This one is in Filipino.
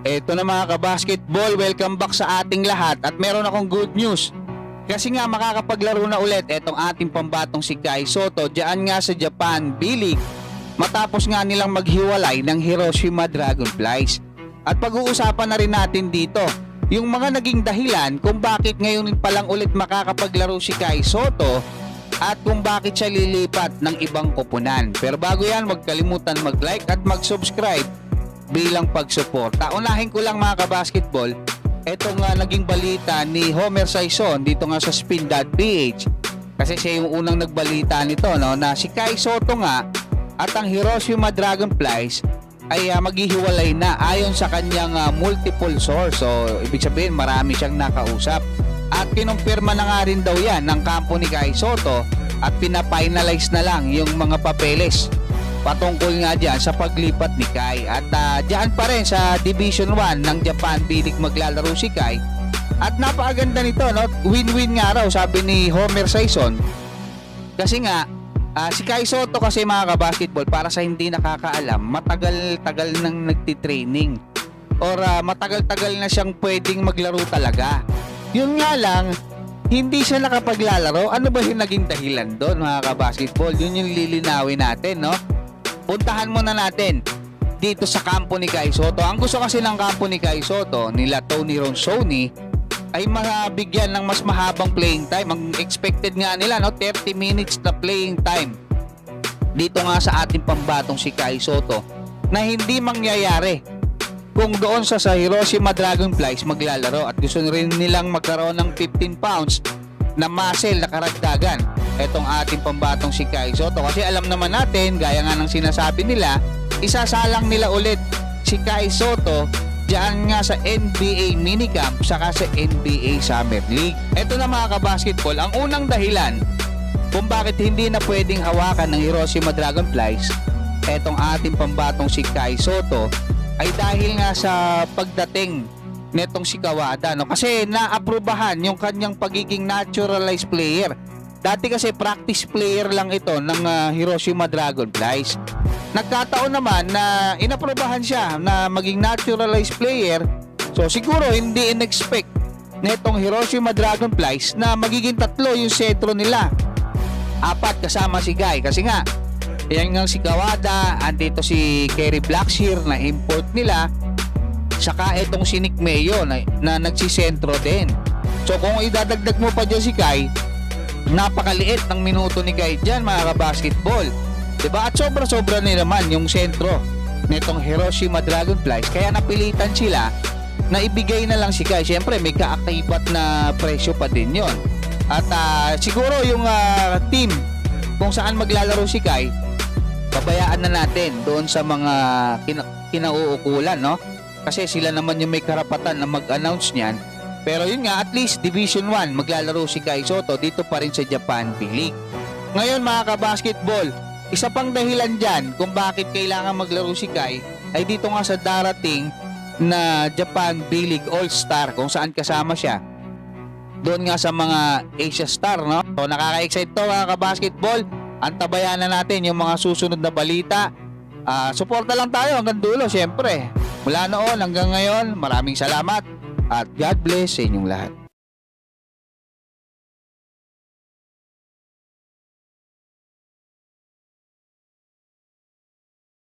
Eto na mga kabasketball, welcome back sa ating lahat at meron akong good news. Kasi nga makakapaglaro na ulit etong ating pambatong si Kai Soto diyan nga sa Japan B-League matapos nga nilang maghiwalay ng Hiroshima Dragonflies. At pag-uusapan na rin natin dito yung mga naging dahilan kung bakit ngayon pa lang ulit makakapaglaro si Kai Soto at kung bakit siya lilipat ng ibang koponan. Pero bago yan, huwag kalimutan mag-like at mag-subscribe bilang pagsuporta. Unahin ko lang mga kabasketball, etong nga naging balita ni Homer Saison dito nga sa Spin.ph kasi siya yung unang nagbalita nito no na si Kai Soto nga at ang Hiroshima Dragonflies ay uh, maghihiwalay na ayon sa kanyang ah, multiple source. So ibig sabihin marami siyang nakausap at kinumpirma na nga rin daw yan ng kampo ni Kai Soto at pinafinalize na lang yung mga papeles patungkol nga dyan sa paglipat ni Kai. At uh, dyan pa rin sa Division 1 ng Japan B-League maglalaro si Kai. At napakaganda nito, no? win-win nga raw sabi ni Homer Saison. Kasi nga, ah, si Kai Soto kasi mga kabasketball, para sa hindi nakakaalam, matagal-tagal nang nagtitraining. Or ah, matagal-tagal na siyang pwedeng maglaro talaga. Yun nga lang, hindi siya nakapaglalaro. Ano ba yung naging dahilan doon mga kabasketball? Yun yung lilinawin natin, no? Puntahan muna natin dito sa kampo ni Kai Soto. Ang gusto kasi ng kampo ni Kai Soto, nila Tony Ronsoni, ay mabigyan ng mas mahabang playing time. Ang expected nga nila, no, 30 minutes na playing time. Dito nga sa ating pambatong si Kai Soto na hindi mangyayari kung doon sa, sa Hiroshima Dragonflies maglalaro at gusto rin nilang magkaroon ng 15 pounds na muscle na karagdagan etong ating pambatong si Kai Soto. Kasi alam naman natin gaya nga ng sinasabi nila isasalang nila ulit si Kai Soto diyan nga sa NBA minicamp saka sa NBA Summer League. Eto na mga kabasketball ang unang dahilan kung bakit hindi na pwedeng hawakan ng Hiroshima Dragonflies etong ating pambatong si Kai Soto ay dahil nga sa pagdating netong si Kawada no? Kasi naaprubahan yung kanyang pagiging naturalized player Dati kasi practice player lang ito ng ah, Hiroshima Dragonflies. Nagkataon naman na inaprobahan siya na maging naturalized player. So siguro hindi in-expect netong Hiroshima Dragonflies na magiging tatlo yung sentro nila. Apat kasama si Guy kasi nga yan nga si Kawada, andito si Kerry Blackshear na import nila saka itong si Nick Mayo na, na nagsisentro din. So kung idadagdag mo pa dyan si Kai, napakaliit ng minuto ni Kai dyan mga kabasketball. Diba? At sobra-sobra na naman yung sentro nitong Hiroshima Dragonflies. Kaya napilitan sila na ibigay na lang si Kai. Siyempre may kaakibat na presyo pa din yon. At ah, siguro yung ah, team kung saan maglalaro si Kai, pabayaan na natin doon sa mga kina- kinauukulan, no? Kasi sila naman yung may karapatan na mag-announce niyan. Pero yun nga, at least Division 1, maglalaro si Kai Soto dito pa rin sa Japan B-League. Ngayon mga kabasketball, isa pang dahilan dyan kung bakit kailangan maglaro si Kai ay dito nga sa darating na Japan B-League All-Star kung saan kasama siya. Doon nga sa mga Asia Star, no? So nakaka-excite to mga kabasketball. Antabayan na natin yung mga susunod na balita. Ah, suporta lang tayo hanggang dulo, syempre. Mula noon hanggang ngayon, maraming salamat at God bless sa inyong lahat.